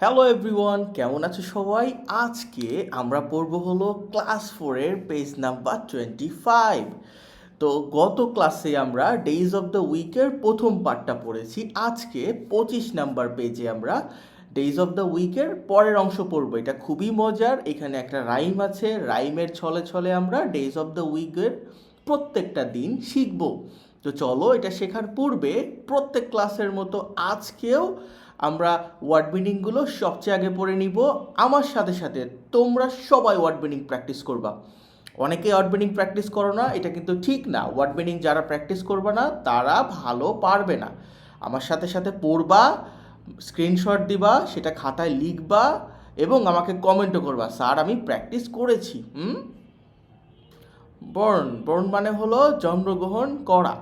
Hello everyone কেমন আছো সবাই? আজকে আমরা পড়ব হলো ক্লাস ফোরের পেজ নাম্বার টোয়েন্টি ফাইভ তো গত ক্লাসে আমরা ডেইজ অফ দ্য উইকের প্রথম পার্টটা পড়েছি। আজকে পঁচিশ নাম্বার পেজে আমরা ডেইজ অফ দ্য উইকের পরের অংশ পড়ব। এটা খুবই মজার, এখানে একটা রাইম আছে রাইমের ছলে ছলে আমরা ডেইজ অফ দ্য উইকের প্রত্যেকটা দিন শিখব। তো চলো এটা শেখার পূর্বে প্রত্যেক ক্লাসের মতো আজকেও আমরা ওয়ার্ড মিনিংগুলো সবচেয়ে আগে পড়ে নিব। আমার সাথে সাথে তোমরা সবাই ওয়ার্ড মিনিং প্র্যাকটিস করবা। অনেকে ওয়ার্ড মিনিং প্র্যাকটিস করো না, এটা কিন্তু ঠিক না। ওয়ার্ড মিনিং যারা প্র্যাকটিস করবে না, তারা ভালো পারবে না। আমার সাথে সাথে পড়বা স্ক্রিনশট দিবা, সেটা খাতায় লিখবা এবং আমাকে কমেন্টও করবা, স্যার, আমি প্র্যাকটিস করেছি। হুম? বর্ন বর্ন মানে হলো জন্মগ্রহণ করা।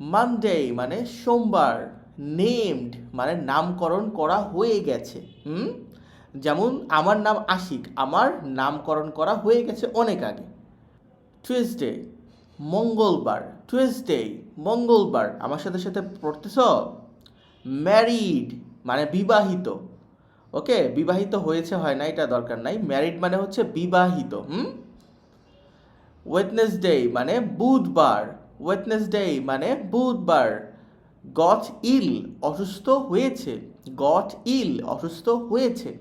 মানডে মানে সোমবার। নেমড মানে নামকরণ করা হয়ে গেছে, হুম? যেমন আমার নাম আশিক, আমার নামকরণ করা হয়ে গেছে অনেক আগে। টুয়েসডে মঙ্গলবার টুয়েসডে মঙ্গলবার, আমার সাথে সাথে পড়তেছ? ম্যারিড মানে বিবাহিত, ওকে? বিবাহিত হয়েছে, হয় না, এটা দরকার নাই। ম্যারিড মানে হচ্ছে বিবাহিত, হুম? ওয়েটনেসডে মানে বুধবার ওয়েটনেসডে মানে বুধবার। গট ইল অসুস্থ হয়েছে, গট ইল অসুস্থ হয়েছে।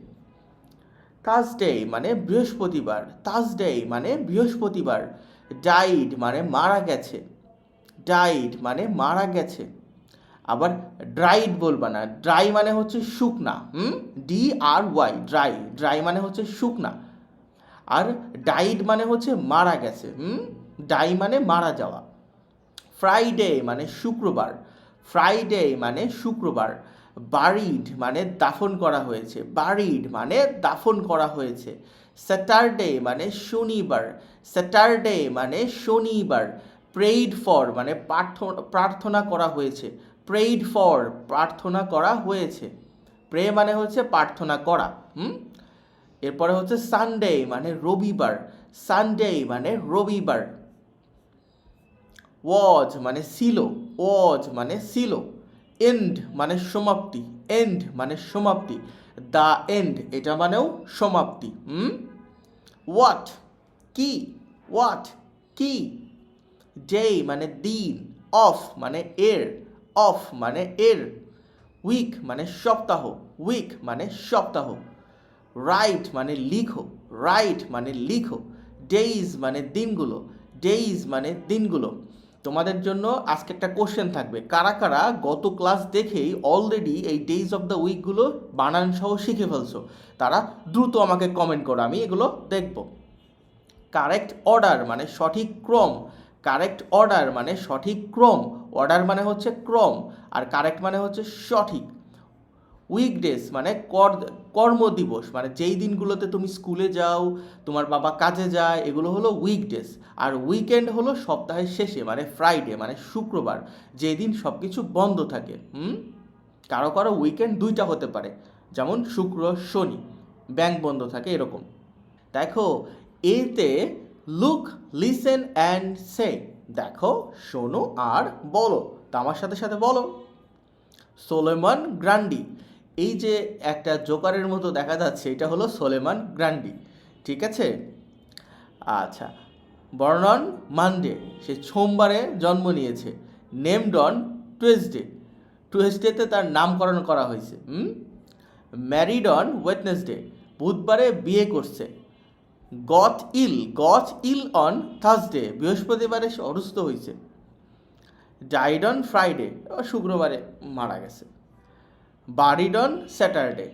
থার্সডে মানে বৃহস্পতিবার থার্সডে মানে বৃহস্পতিবার ডাইড মানে মারা গেছে ডাইড মানে মারা গেছে। আবার ড্রাইড বলবা না ড্রাই মানে হচ্ছে শুকনা, হুম? D R Y dry dry মানে হচ্ছে শুকনা। আর ডাইড মানে হচ্ছে মারা গেছে, হুম? ডাই মানে মারা যাওয়া। ফ্রাইডে মানে শুক্রবার ফ্রাইডে মানে শুক্রবার। বারিড মানে দাফন করা হয়েছে। বারিড মানে দাফন করা হয়েছে। স্যাটারডে মানে শনিবার। স্যাটারডে মানে শনিবার। প্রেইড ফর মানে প্রার্থনা করা হয়েছে। প্রেইড ফর প্রার্থনা করা হয়েছে। প্রে মানে হচ্ছে প্রার্থনা করা, হুম? এরপরে হচ্ছে সানডে মানে রবিবার। সানডে মানে রবিবার। ওয়াজ মানে ছিল। ওয়াজ মানে ছিল। এন্ড মানে সমাপ্তি এন্ড মানে সমাপ্তি দ্য এন্ড এটা মানেও সমাপ্তি, হুম? হোয়াট কি হোয়াট কি? ডে মানে দিন অফ মানে এর অফ মানে এর উইক মানে সপ্তাহ উইক মানে সপ্তাহ রাইট মানে লিখো রাইট মানে লিখো ডেইজ মানে দিনগুলো ডেইজ মানে দিনগুলো। তোমাদের জন্য আজকে একটা কোশ্চেন থাকবে। কারা কারা গত ক্লাস দেখেই অলরেডি এই ডেইজ অফ দ্য উইকগুলো বানান সহ শিখে ফেলছো, তারা দ্রুত আমাকে কমেন্ট করো, আমি এগুলো দেখব। কারেক্ট অর্ডার মানে সঠিক ক্রম কারেক্ট অর্ডার মানে সঠিক ক্রম অর্ডার মানে হচ্ছে ক্রম, আর কারেক্ট মানে হচ্ছে সঠিক। উইকডেজ মানে কর, কর্মদিবস মানে যেই দিনগুলোতে তুমি স্কুলে যাও, তোমার বাবা কাজে যায়, এগুলো হলো উইকডেজ আর উইকেন্ড হলো সপ্তাহের শেষে মানে ফ্রাইডে মানে শুক্রবার যেদিন সব কিছু বন্ধ থাকে কারও কারও উইকেন্ড দুইটা হতে পারে, যেমন শুক্র, শনি ব্যাংক বন্ধ থাকে এরকম। দেখো, এতে লুক লিসেন অ্যান্ড সে দেখো, শোনো আর বলো তা আমার সাথে সাথে বলো। সোলেমান গ্রান্ডি এই যে একটা জোকারের মতো দেখা যাচ্ছে, এটা হলো সোলেমান গ্রান্ডি, ঠিক আছে? আচ্ছা বর্ণন মানডে, সে সোমবারে জন্ম নিয়েছে, নেমড অন টুয়েসডে, টুয়েসডেতে তার নামকরণ করা হয়েছে ম্যারিড অন ওয়েটনেসডে বুধবারে বিয়ে করছে, got ill got ill on Thursday, বৃহস্পতিবারে সে অসুস্থ হয়েছে, ডাইড অন ফ্রাইডে, শুক্রবারে মারা গেছে। বারিড অন স্যাটারডে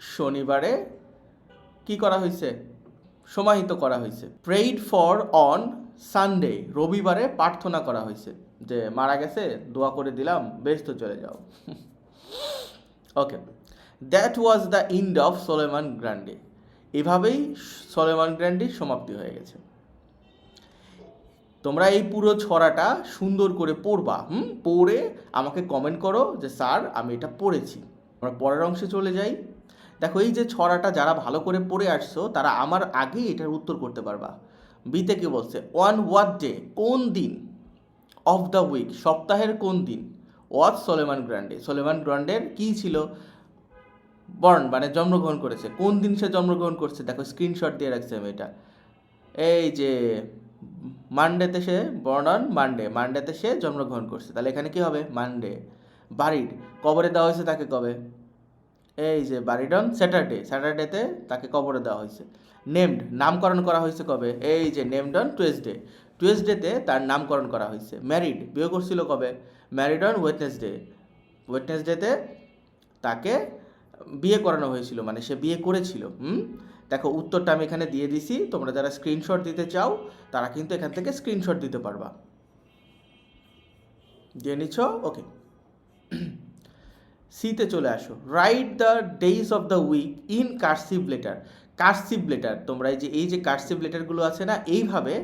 শনিবারে কি করা হয়েছে? সমাহিত করা হয়েছে। প্রেইড ফর অন সানডে রবিবারে প্রার্থনা করা হয়েছে। যে মারা গেছে, দোয়া করে দিলাম বেশ তো চলে যাও। Okay that was the end of Solomon Grundy এভাবেই সলেমান গ্র্যান্ডির সমাপ্তি হয়ে গেছে। তোমরা এই পুরো ছড়াটা সুন্দর করে পড়বা। হুম? পড়ে আমাকে কমেন্ট করো যে, স্যার, আমি এটা পড়েছি। আমরা পরের অংশে চলে যাই। দেখো, এই যে ছড়াটা যারা ভালো করে পড়ে আসছো, তারা আমার আগেই এটার উত্তর করতে পারবা। বিতে কি বলছে? ওয়ান ওয়াট ডে কোন দিন? অফ দ্য উইক সপ্তাহের কোন দিন? ওয়াট সলেমান গ্র্যান্ডে সলেমান গ্র্যান্ডের কী ছিল? বর্ন মানে জন্মগ্রহণ করেছে। কোন দিন সে জন্মগ্রহণ করছে? দেখো স্ক্রিনশট দিয়ে রাখছে আমি এটা। এই যে মানডেতে সে বর্ন অন মানডে মানডেতে সে জন্মগ্রহণ করছে। তাহলে এখানে কি হবে? মানডে বারিড কবরে দেওয়া হয়েছে তাকে কবে? এই যে বারিড অন স্যাটারডে। স্যাটারডেতে তাকে কবরে দেওয়া হয়েছে। নেমড, নামকরণ করা হয়েছে কবে? এই যে নেমড অন টুয়েসডে। টুয়েসডেতে তার নামকরণ করা হয়েছে। ম্যারিড, বিয়ে করছিল কবে? ম্যারিড অন ওয়েটনেসডে ওয়েটনেসডেতে তাকে বিয়ে করানো হয়েছিল মানে সে বিয়ে করেছিল। হুম? দেখো, উত্তরটা আমি এখানে দিয়ে দিছি। তোমরা যারা স্ক্রিনশট দিতে চাও, তারা কিন্তু এখান থেকে স্ক্রিনশট দিতে পারবা। দিয়ে নিচ্ছ ওকে সিতে চলে আসো। Right the days of the week in cursive letter cursive letter তোমরা এই যে এই যে কার্সিভ লেটারগুলো আছে না, এইভাবে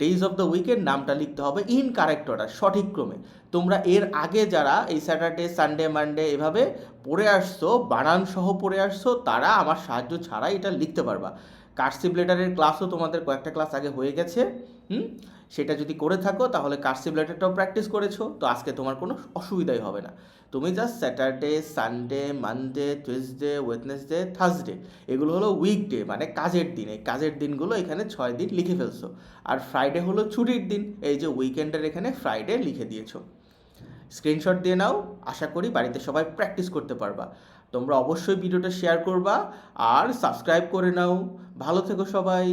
ডেইজ অফ দ্য উইকের নামটা লিখতে হবে ইন কারেক্ট অর্ডার সঠিক ক্রমে। তোমরা এর আগে যারা এই স্যাটারডে সানডে মানডে এভাবে পড়ে আসছো, বানান সহ পড়ে আসছো, তারা আমার সাহায্য ছাড়াই এটা লিখতে পারবা। কার্সিভ লেটারের ক্লাসও তোমাদের কয়েকটা ক্লাস আগে হয়ে গেছে। হুম? সেটা যদি করে থাকো, তাহলে কার্সিভ লেটারটাও প্র্যাকটিস করেছ। তো আজকে তোমার কোনো অসুবিধাই হবে না। তুমি just Saturday Sunday Monday Tuesday Wednesday Thursday এগুলো হলো উইকডে মানে কাজের দিন। এই কাজের দিনগুলো এখানে ছয় দিন লিখে ফেলছো। আর ফ্রাইডে হলো ছুটির দিন। এই যে উইকেন্ডের এখানে ফ্রাইডে লিখে দিয়েছ। স্ক্রিনশট দিয়ে নাও। আশা করি বাড়িতে সবাই প্র্যাকটিস করতে পারবা। তোমরা অবশ্যই ভিডিওটা শেয়ার করবা। আর সাবস্ক্রাইব করে নাও। ভালো থেকো সবাই।